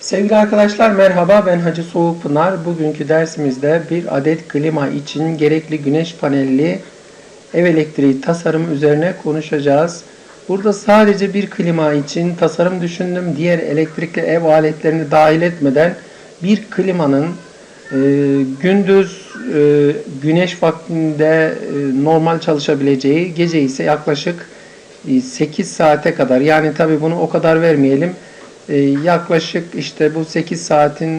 Sevgili arkadaşlar merhaba ben Hacı Soğukpınar. Bugünkü dersimizde bir adet klima için gerekli güneş panelli ev elektriği tasarımı üzerine konuşacağız. Burada sadece bir klima için tasarım düşündüm. Diğer elektrikli ev aletlerini dahil etmeden bir klimanın e, gündüz e, güneş vaktinde e, normal çalışabileceği, gece ise yaklaşık e, 8 saate kadar. Yani tabi bunu o kadar vermeyelim. E, yaklaşık işte bu 8 saatin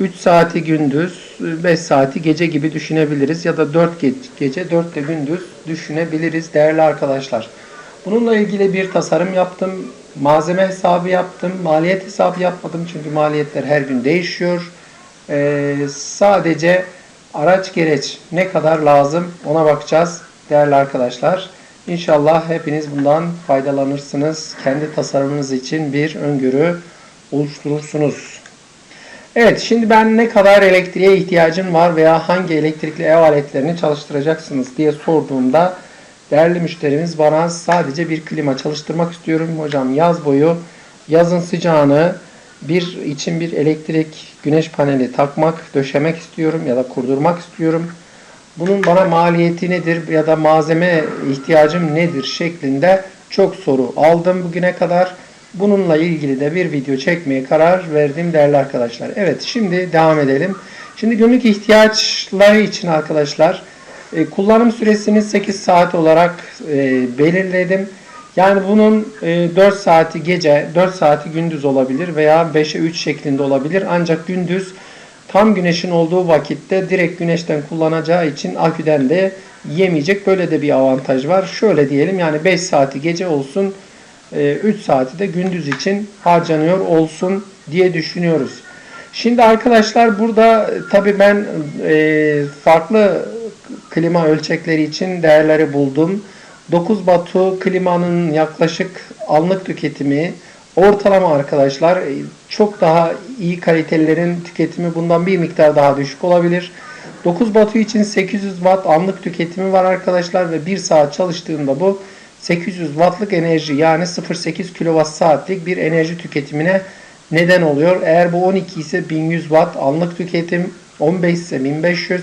e, 3 saati gündüz, 5 saati gece gibi düşünebiliriz. Ya da 4 ge gece, 4 de gündüz düşünebiliriz değerli arkadaşlar. Bununla ilgili bir tasarım yaptım. Malzeme hesabı yaptım. Maliyet hesabı yapmadım çünkü maliyetler her gün değişiyor. Ee, sadece araç gereç ne kadar lazım ona bakacağız değerli arkadaşlar. İnşallah hepiniz bundan faydalanırsınız. Kendi tasarımınız için bir öngörü oluşturursunuz. Evet şimdi ben ne kadar elektriğe ihtiyacım var veya hangi elektrikli ev aletlerini çalıştıracaksınız diye sorduğumda değerli müşterimiz bana sadece bir klima çalıştırmak istiyorum. Hocam yaz boyu yazın sıcağını bir için bir elektrik güneş paneli takmak, döşemek istiyorum ya da kurdurmak istiyorum. Bunun bana maliyeti nedir ya da malzeme ihtiyacım nedir şeklinde çok soru aldım bugüne kadar. Bununla ilgili de bir video çekmeye karar verdim değerli arkadaşlar. Evet şimdi devam edelim. Şimdi günlük ihtiyaçları için arkadaşlar e, kullanım süresini 8 saat olarak e, belirledim. Yani bunun e, 4 saati gece, 4 saati gündüz olabilir veya 5'e 3 şeklinde olabilir. Ancak gündüz tam güneşin olduğu vakitte direkt güneşten kullanacağı için aküden de yemeyecek. Böyle de bir avantaj var. Şöyle diyelim yani 5 saati gece olsun, 3 saati de gündüz için harcanıyor olsun diye düşünüyoruz. Şimdi arkadaşlar burada tabi ben farklı klima ölçekleri için değerleri buldum. 9 batu klimanın yaklaşık anlık tüketimi ortalama arkadaşlar çok daha iyi kalitelerin tüketimi bundan bir miktar daha düşük olabilir. 9 batu için 800 watt anlık tüketimi var arkadaşlar ve 1 saat çalıştığında bu 800 wattlık enerji yani 0.8 kWh saatlik bir enerji tüketimine neden oluyor. Eğer bu 12 ise 1100 watt anlık tüketim, 15 ise 1500,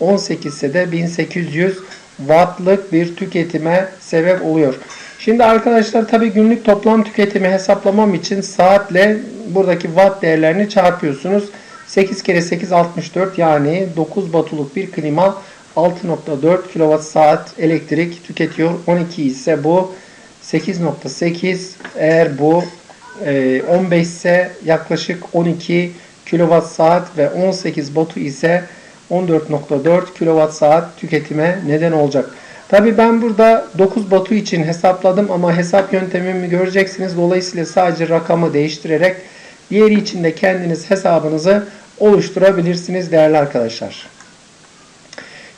18 ise de 1800 wattlık bir tüketime sebep oluyor. Şimdi arkadaşlar tabi günlük toplam tüketimi hesaplamam için saatle buradaki watt değerlerini çarpıyorsunuz. 8 kere 8 64 yani 9 batuluk bir klima 6.4 kWh saat elektrik tüketiyor. 12 ise bu 8.8 eğer bu 15 ise yaklaşık 12 kWh saat ve 18 batu ise 14.4 kWh saat tüketime neden olacak. Tabi ben burada 9 batu için hesapladım ama hesap yöntemimi göreceksiniz. Dolayısıyla sadece rakamı değiştirerek diğeri için de kendiniz hesabınızı oluşturabilirsiniz değerli arkadaşlar.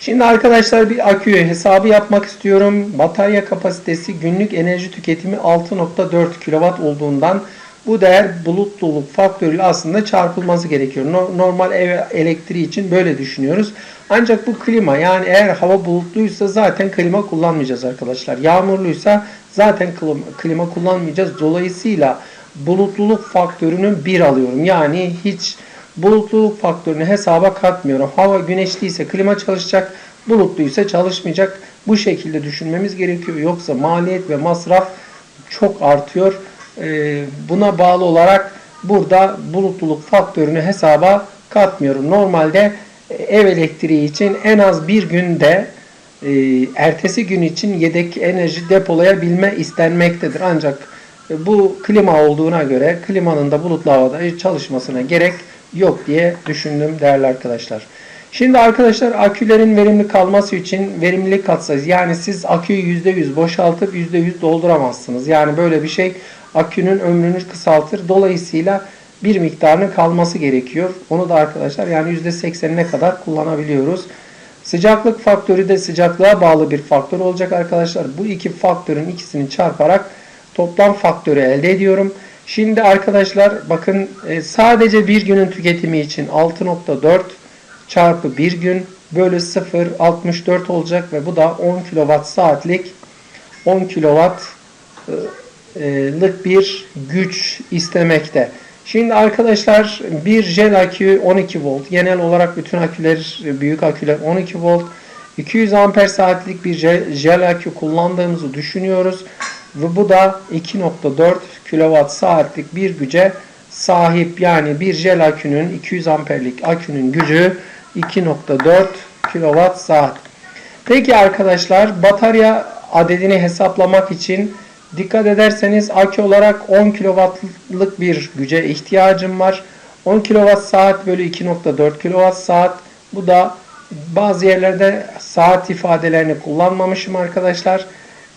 Şimdi arkadaşlar bir akü hesabı yapmak istiyorum. Batarya kapasitesi günlük enerji tüketimi 6.4 kW olduğundan bu değer bulutluluk faktörüyle aslında çarpılması gerekiyor. Normal ev elektriği için böyle düşünüyoruz. Ancak bu klima yani eğer hava bulutluysa zaten klima kullanmayacağız arkadaşlar. Yağmurluysa zaten klima kullanmayacağız. Dolayısıyla bulutluluk faktörünü 1 alıyorum. Yani hiç bulutluluk faktörünü hesaba katmıyorum. Hava güneşliyse klima çalışacak, bulutluysa çalışmayacak. Bu şekilde düşünmemiz gerekiyor. Yoksa maliyet ve masraf çok artıyor. Ee, buna bağlı olarak burada bulutluluk faktörünü hesaba katmıyorum. Normalde e, ev elektriği için en az bir günde e, ertesi gün için yedek enerji depolayabilme istenmektedir. Ancak e, bu klima olduğuna göre klimanın da bulutlu havada çalışmasına gerek yok diye düşündüm değerli arkadaşlar. Şimdi arkadaşlar akülerin verimli kalması için verimlilik katsayısı yani siz aküyü %100 boşaltıp %100 dolduramazsınız. Yani böyle bir şey akünün ömrünü kısaltır. Dolayısıyla bir miktarının kalması gerekiyor. Onu da arkadaşlar yani %80'ine kadar kullanabiliyoruz. Sıcaklık faktörü de sıcaklığa bağlı bir faktör olacak arkadaşlar. Bu iki faktörün ikisini çarparak toplam faktörü elde ediyorum. Şimdi arkadaşlar bakın e, sadece bir günün tüketimi için 6.4 çarpı bir gün bölü 0 64 olacak ve bu da 10 kWh saatlik 10 kW lık bir güç istemekte. Şimdi arkadaşlar bir jel akü 12 volt. Genel olarak bütün aküler, büyük aküler 12 volt. 200 amper saatlik bir jel, akü kullandığımızı düşünüyoruz. Ve bu da 2.4 kWh saatlik bir güce sahip. Yani bir jel akünün 200 amperlik akünün gücü 2.4 kWh saat. Peki arkadaşlar batarya adedini hesaplamak için dikkat ederseniz akü olarak 10 kW'lık bir güce ihtiyacım var. 10 kWh saat bölü 2.4 kWh saat. Bu da bazı yerlerde saat ifadelerini kullanmamışım arkadaşlar.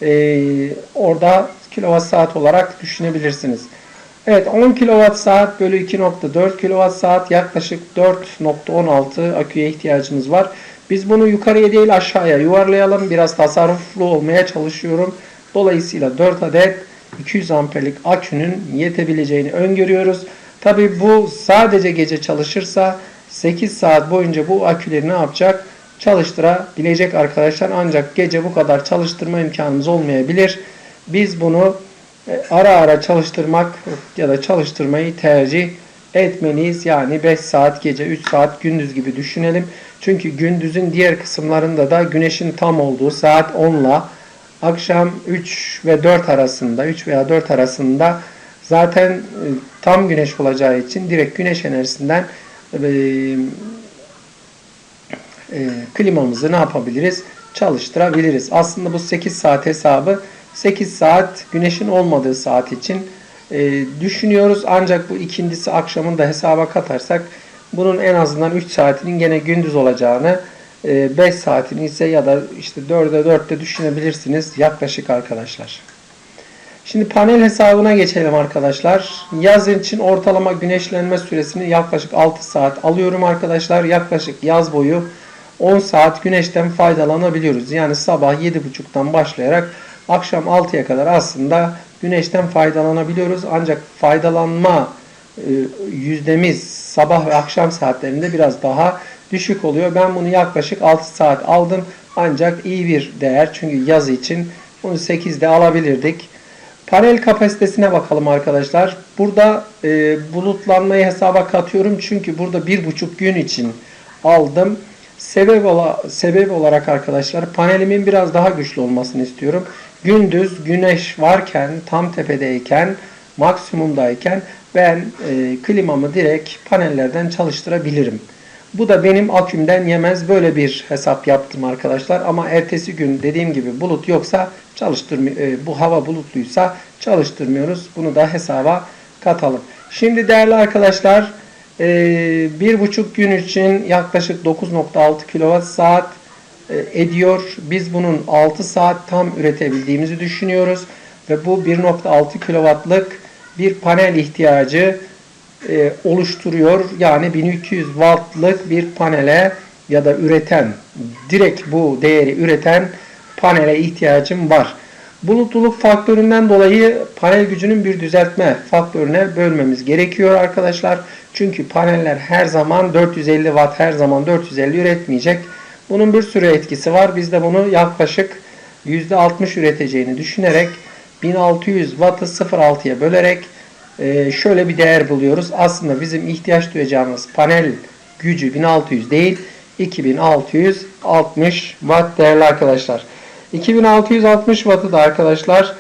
Ee, orada kWh saat olarak düşünebilirsiniz. Evet 10 kWh saat bölü 2.4 kWh saat yaklaşık 4.16 aküye ihtiyacımız var. Biz bunu yukarıya değil aşağıya yuvarlayalım. Biraz tasarruflu olmaya çalışıyorum. Dolayısıyla 4 adet 200 amperlik akünün yetebileceğini öngörüyoruz. Tabi bu sadece gece çalışırsa 8 saat boyunca bu aküleri ne yapacak? Çalıştırabilecek arkadaşlar. Ancak gece bu kadar çalıştırma imkanımız olmayabilir. Biz bunu e, ara ara çalıştırmak ya da çalıştırmayı tercih etmeliyiz. Yani 5 saat gece 3 saat gündüz gibi düşünelim. Çünkü gündüzün diğer kısımlarında da güneşin tam olduğu saat 10 ile akşam 3 ve 4 arasında 3 veya 4 arasında zaten e, tam güneş olacağı için direkt güneş enerjisinden e, e, klimamızı ne yapabiliriz? Çalıştırabiliriz. Aslında bu 8 saat hesabı 8 saat güneşin olmadığı saat için düşünüyoruz. Ancak bu ikincisi akşamın da hesaba katarsak bunun en azından 3 saatinin gene gündüz olacağını 5 e, saatini ise ya da işte 4'e 4'te düşünebilirsiniz yaklaşık arkadaşlar. Şimdi panel hesabına geçelim arkadaşlar. Yaz için ortalama güneşlenme süresini yaklaşık 6 saat alıyorum arkadaşlar. Yaklaşık yaz boyu 10 saat güneşten faydalanabiliyoruz. Yani sabah 7.30'dan başlayarak akşam 6'ya kadar aslında güneşten faydalanabiliyoruz. Ancak faydalanma e, yüzdemiz sabah ve akşam saatlerinde biraz daha düşük oluyor. Ben bunu yaklaşık 6 saat aldım. Ancak iyi bir değer. Çünkü yaz için bunu 8'de alabilirdik. Panel kapasitesine bakalım arkadaşlar. Burada e, bulutlanmayı hesaba katıyorum. Çünkü burada bir buçuk gün için aldım. Sebep, ola, sebep olarak arkadaşlar panelimin biraz daha güçlü olmasını istiyorum. Gündüz güneş varken tam tepedeyken maksimumdayken ben e, klimamı direkt panellerden çalıştırabilirim. Bu da benim akümden yemez. Böyle bir hesap yaptım arkadaşlar. Ama ertesi gün dediğim gibi bulut yoksa çalıştırmıyor. E, bu hava bulutluysa çalıştırmıyoruz. Bunu da hesaba katalım. Şimdi değerli arkadaşlar e, bir buçuk gün için yaklaşık 9.6 kWh saat e, ediyor. Biz bunun 6 saat tam üretebildiğimizi düşünüyoruz. Ve bu 1.6 kW'lık bir panel ihtiyacı e, oluşturuyor. Yani 1200 wattlık bir panele ya da üreten, direkt bu değeri üreten panele ihtiyacım var. Bulutluluk faktöründen dolayı panel gücünün bir düzeltme faktörüne bölmemiz gerekiyor arkadaşlar. Çünkü paneller her zaman 450 watt her zaman 450 üretmeyecek. Bunun bir sürü etkisi var. Biz de bunu yaklaşık %60 üreteceğini düşünerek 1600 wattı 0.6'ya bölerek e, şöyle bir değer buluyoruz. Aslında bizim ihtiyaç duyacağımız panel gücü 1600 değil 2660 watt değerli arkadaşlar. 2660 wattı da arkadaşlar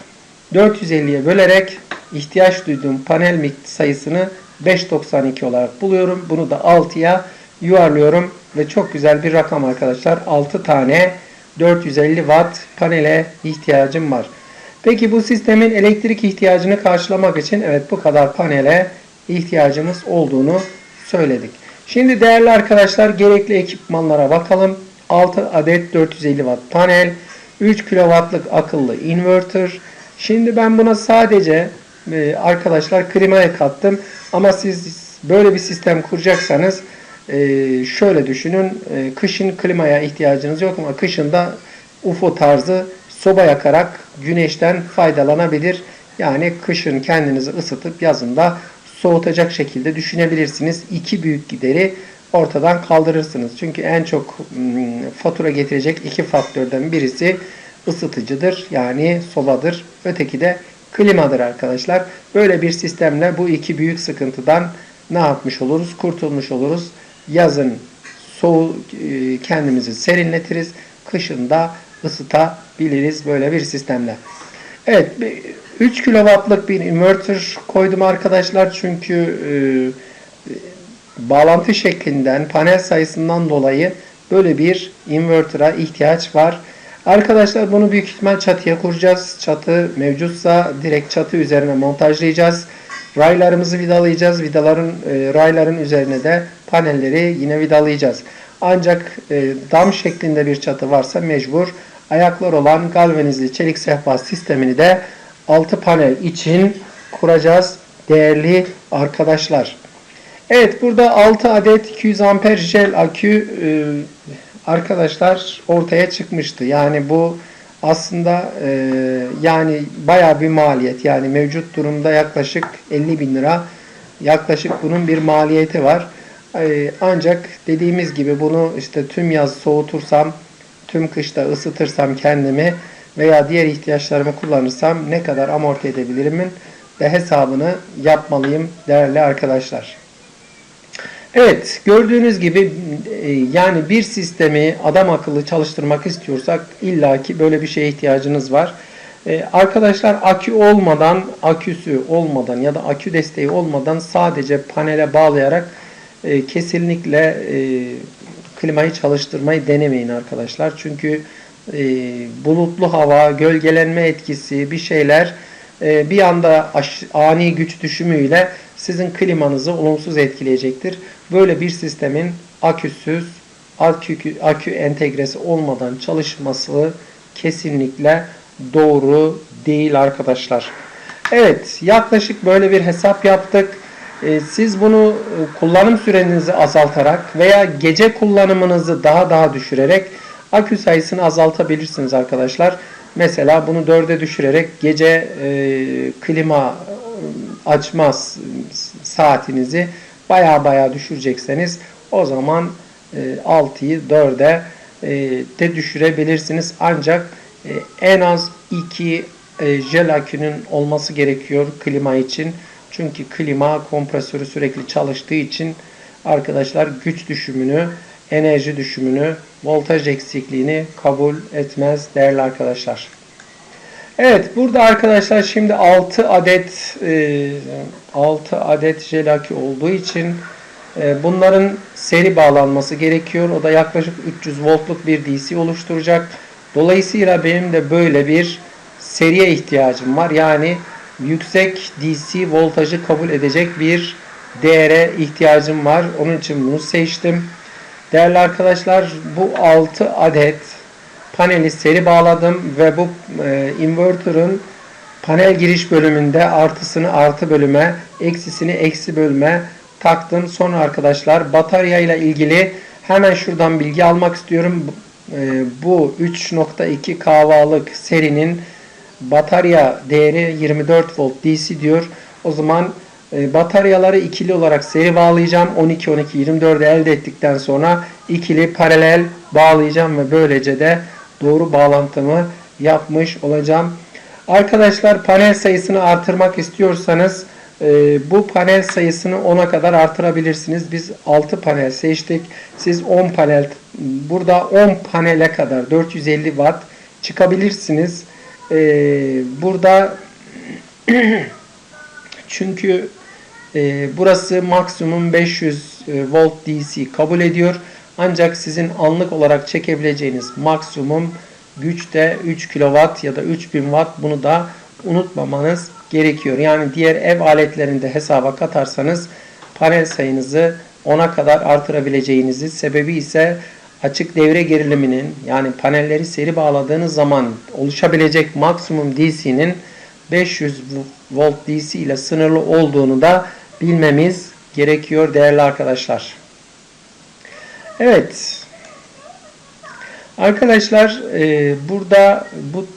450'ye bölerek ihtiyaç duyduğum panel sayısını 592 olarak buluyorum. Bunu da 6'ya yuvarlıyorum ve çok güzel bir rakam arkadaşlar. 6 tane 450 watt panele ihtiyacım var. Peki bu sistemin elektrik ihtiyacını karşılamak için evet bu kadar panele ihtiyacımız olduğunu söyledik. Şimdi değerli arkadaşlar gerekli ekipmanlara bakalım. 6 adet 450 watt panel, 3 kW'lık akıllı inverter. Şimdi ben buna sadece e, arkadaşlar klimaya kattım. Ama siz böyle bir sistem kuracaksanız e, şöyle düşünün. E, kışın klimaya ihtiyacınız yok ama kışın da UFO tarzı soba yakarak güneşten faydalanabilir. Yani kışın kendinizi ısıtıp yazında soğutacak şekilde düşünebilirsiniz. İki büyük gideri ortadan kaldırırsınız. Çünkü en çok hmm, fatura getirecek iki faktörden birisi ısıtıcıdır. Yani sobadır. Öteki de klimadır arkadaşlar. Böyle bir sistemle bu iki büyük sıkıntıdan ne yapmış oluruz? Kurtulmuş oluruz. Yazın soğuk e, kendimizi serinletiriz. Kışın da ısıtabiliriz böyle bir sistemle. Evet, bir- 3 kW'lık bir inverter koydum arkadaşlar çünkü e, bağlantı şeklinden, panel sayısından dolayı böyle bir inverter'a ihtiyaç var. Arkadaşlar bunu büyük ihtimal çatıya kuracağız. Çatı mevcutsa direkt çatı üzerine montajlayacağız. Raylarımızı vidalayacağız. Vidaların e, rayların üzerine de panelleri yine vidalayacağız. Ancak e, dam şeklinde bir çatı varsa mecbur ayaklar olan galvanizli çelik sehpa sistemini de 6 panel için kuracağız değerli arkadaşlar. Evet burada 6 adet 200 amper jel akü e, arkadaşlar ortaya çıkmıştı. Yani bu aslında e, yani baya bir maliyet. Yani mevcut durumda yaklaşık 50 bin lira yaklaşık bunun bir maliyeti var. Ancak dediğimiz gibi bunu işte tüm yaz soğutursam tüm kışta ısıtırsam kendimi veya diğer ihtiyaçlarımı kullanırsam ne kadar amorti edebilirimin de hesabını yapmalıyım değerli arkadaşlar. Evet, gördüğünüz gibi e, yani bir sistemi adam akıllı çalıştırmak istiyorsak illaki böyle bir şeye ihtiyacınız var. E, Arkadaşlar akü olmadan, aküsü olmadan ya da akü desteği olmadan sadece panele bağlayarak e, kesinlikle e, klimayı çalıştırmayı denemeyin arkadaşlar. Çünkü e, bulutlu hava, gölgelenme etkisi bir şeyler e, bir anda ani güç düşümüyle sizin klimanızı olumsuz etkileyecektir. Böyle bir sistemin aküsüz, akü, akü entegresi olmadan çalışması kesinlikle doğru değil arkadaşlar. Evet, yaklaşık böyle bir hesap yaptık. Ee, Siz bunu e, kullanım sürenizi azaltarak veya gece kullanımınızı daha daha düşürerek akü sayısını azaltabilirsiniz arkadaşlar. Mesela bunu dörde düşürerek gece e, klima e, açmaz saatinizi baya baya düşürecekseniz o zaman e, 6'yı 4'e e, de düşürebilirsiniz. Ancak e, en az 2 e, jel akünün olması gerekiyor klima için. Çünkü klima kompresörü sürekli çalıştığı için arkadaşlar güç düşümünü, enerji düşümünü, voltaj eksikliğini kabul etmez değerli arkadaşlar. Evet burada arkadaşlar şimdi 6 adet e, 6 adet jel akü olduğu için e, bunların seri bağlanması gerekiyor. O da yaklaşık 300 voltluk bir DC oluşturacak. Dolayısıyla benim de böyle bir seriye ihtiyacım var. Yani yüksek DC voltajı kabul edecek bir değere ihtiyacım var. Onun için bunu seçtim. Değerli arkadaşlar bu 6 adet paneli seri bağladım ve bu e, inverter'ın panel giriş bölümünde artısını artı bölüme, eksisini eksi bölüme taktım. Sonra arkadaşlar batarya ile ilgili hemen şuradan bilgi almak istiyorum. E, bu 3.2 kahvalık serinin batarya değeri 24 volt DC diyor. O zaman e, bataryaları ikili olarak seri bağlayacağım. 12 12 24'ü elde ettikten sonra ikili paralel bağlayacağım ve böylece de doğru bağlantımı yapmış olacağım. Arkadaşlar panel sayısını artırmak istiyorsanız e, bu panel sayısını 10'a kadar artırabilirsiniz. Biz 6 panel seçtik. Siz 10 panel burada 10 panele kadar 450 watt çıkabilirsiniz. E, burada çünkü e, burası maksimum 500 e, volt DC kabul ediyor. Ancak sizin anlık olarak çekebileceğiniz maksimum güç de 3 kW ya da 3000 Watt bunu da unutmamanız gerekiyor. Yani diğer ev aletlerinde hesaba katarsanız panel sayınızı 10'a kadar artırabileceğinizi sebebi ise açık devre geriliminin yani panelleri seri bağladığınız zaman oluşabilecek maksimum DC'nin 500 volt DC ile sınırlı olduğunu da bilmemiz gerekiyor değerli arkadaşlar. Evet. Arkadaşlar e, burada bu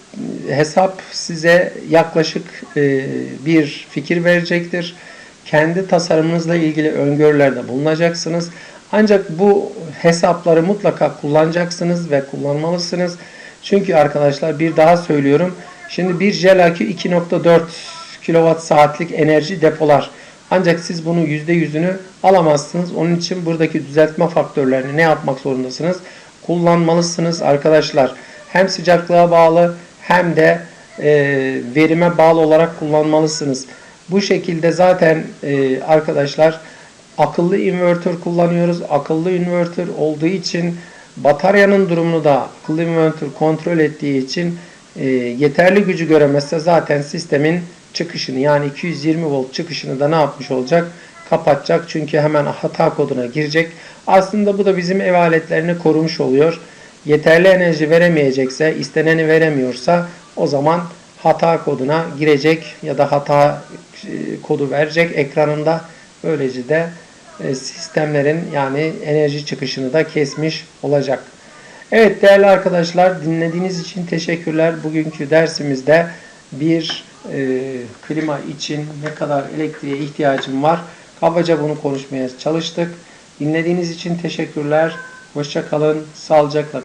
hesap size yaklaşık e, bir fikir verecektir. Kendi tasarımınızla ilgili öngörülerde bulunacaksınız. Ancak bu hesapları mutlaka kullanacaksınız ve kullanmalısınız. Çünkü arkadaşlar bir daha söylüyorum. Şimdi bir jel akü 2.4 kWh saatlik enerji depolar. Ancak siz bunun %100'ünü alamazsınız. Onun için buradaki düzeltme faktörlerini ne yapmak zorundasınız? Kullanmalısınız arkadaşlar. Hem sıcaklığa bağlı hem de e, verime bağlı olarak kullanmalısınız. Bu şekilde zaten e, arkadaşlar akıllı invertör kullanıyoruz. Akıllı invertör olduğu için bataryanın durumunu da akıllı invertör kontrol ettiği için e, yeterli gücü göremezse zaten sistemin çıkışını yani 220 volt çıkışını da ne yapmış olacak? Kapatacak. Çünkü hemen hata koduna girecek. Aslında bu da bizim ev aletlerini korumuş oluyor. Yeterli enerji veremeyecekse, isteneni veremiyorsa o zaman hata koduna girecek ya da hata e, kodu verecek ekranında. Böylece de e, sistemlerin yani enerji çıkışını da kesmiş olacak. Evet değerli arkadaşlar dinlediğiniz için teşekkürler. Bugünkü dersimizde bir e, klima için ne kadar elektriğe ihtiyacım var kabaca bunu konuşmaya çalıştık. Dinlediğiniz için teşekkürler. Hoşça kalın, sağlıcakla